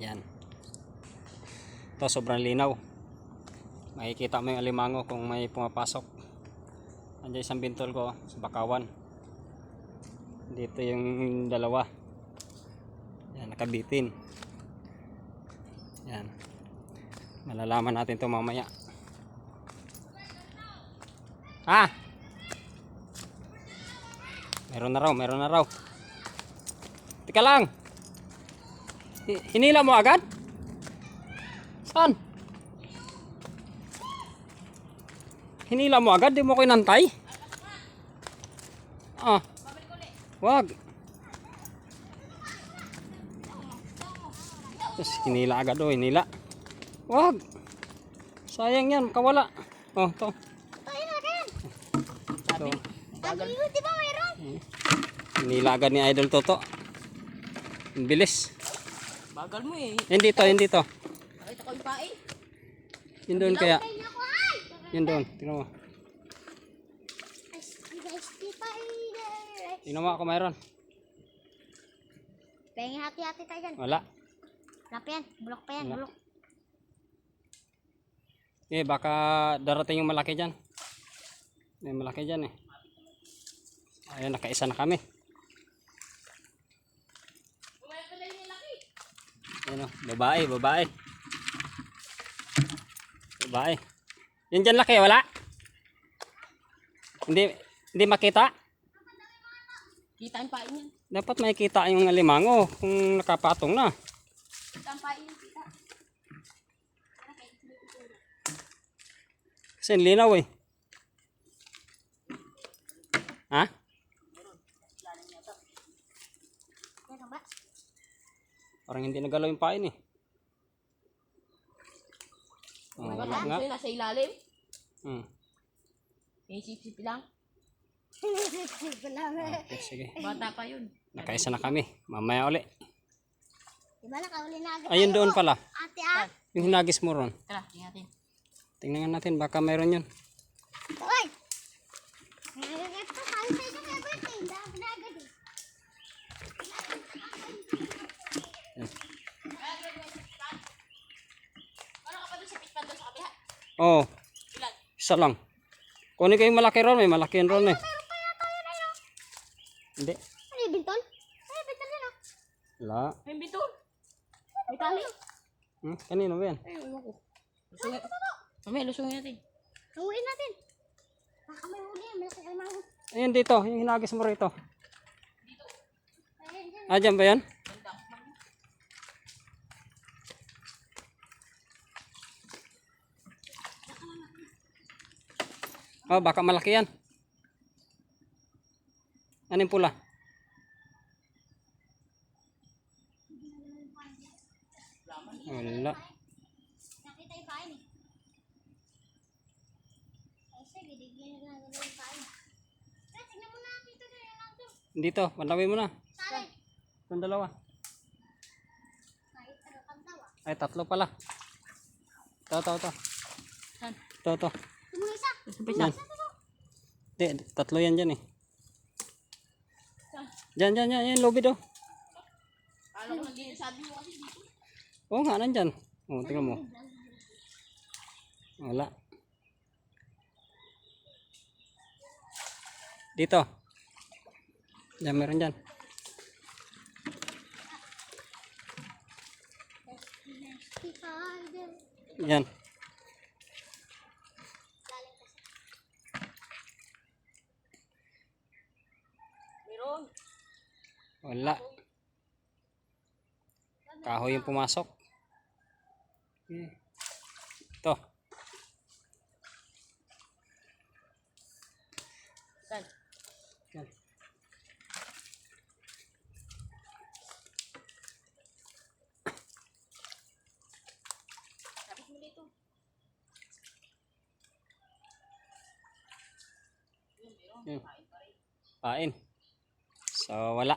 Yan. Ito sobrang linaw. Makikita mo yung alimango kung may pumapasok. Andiyan isang bintol ko sa bakawan. Dito yung dalawa. Yan, nakabitin. Yan. Malalaman natin to mamaya. Ah! Meron na raw, meron na raw. Tika lang. Hi- Hinila mo agad? Saan? Hinila mo agad? Di mo ko inantay? Ah. Wag. Tapos hinila agad oh, hinila. Wag. Sayang yan, kawala. Oh, to. Ayun na rin. to. Sabi mo, di ba mayroon? Hinila agad ni Idol Toto. Ang bilis. Bagal mo eh. Hindi to, hindi to. Nakita ko yung pae. Yun doon kaya. Yun doon. Tingnan mo. Tingnan mo ako mayroon. Pengi hati-hati tayo dyan. Wala. Lap yan. Bulok pa yan. Wala. Bulok. Eh, baka darating yung malaki dyan. May malaki dyan eh. Ayun, nakaisa na kami. Ayun o, babae, babae. Babae. Yan dyan laki, wala? Hindi, hindi makita? Kita yung pae niyan. Dapat makikita yung alimango kung nakapatong na. Kita ang pae niyan. Kita. Kasi ang linaw eh. Ha? Meron ba? Parang hindi nagalaw yung pain eh. Oh, wala nga. Kasi nasa ilalim. Hmm. May sip-sip lang. Nga. Okay, sige. Bata pa yun. Nakaisa na kami. Mamaya uli. Di ba nakauli na agad Ayun doon pala. Ate ah. Yung hinagis mo ron. Tara, tingnan natin. Tingnan natin. Baka mayroon yun. Uy! Ngayon ito, tayo tayo sa birthday. Dahil na agad eh. Ano ka pa doon sa pitpan doon sa kabiha? Oo. Oh, Ilan? isa lang. Kunin ko yung malaki ron. May malaki yun ron eh. Meron pa yata yun ano. Hindi. Ano yung binton? Ano yung binton yun ah? Wala. May bitul. May tali. Hmm? Kanino ba yan? Ay, ewan ko. Lusungin. Mamaya, lusungin natin. Uwiin natin. Baka may huli yan. Malaki ay mga. Ayun dito. Yung hinagis mo rito. Ayun dyan. Ah, dyan ba yan? Oh, baka malaki yan. Ano yung pula? Wala. Dito panlawin mo na. Itong dalawa. Ay, tatlo pala. Ito, ito, ito. Ito, ito. Yan. Hindi, tatlo yan dyan eh. Dyan, dyan, dyan. Yan, lobby daw. Alam ko hindi sabi mo kasi dito. Oo nga, nandyan. Oo, tingnan mo. Wala. Dito. Diyan, meron dyan. Yan. Galing kasi. Meron. Wala. Kahoy yung pumasok. Hmm. Ito. Saan? Yan. Pain. So, wala.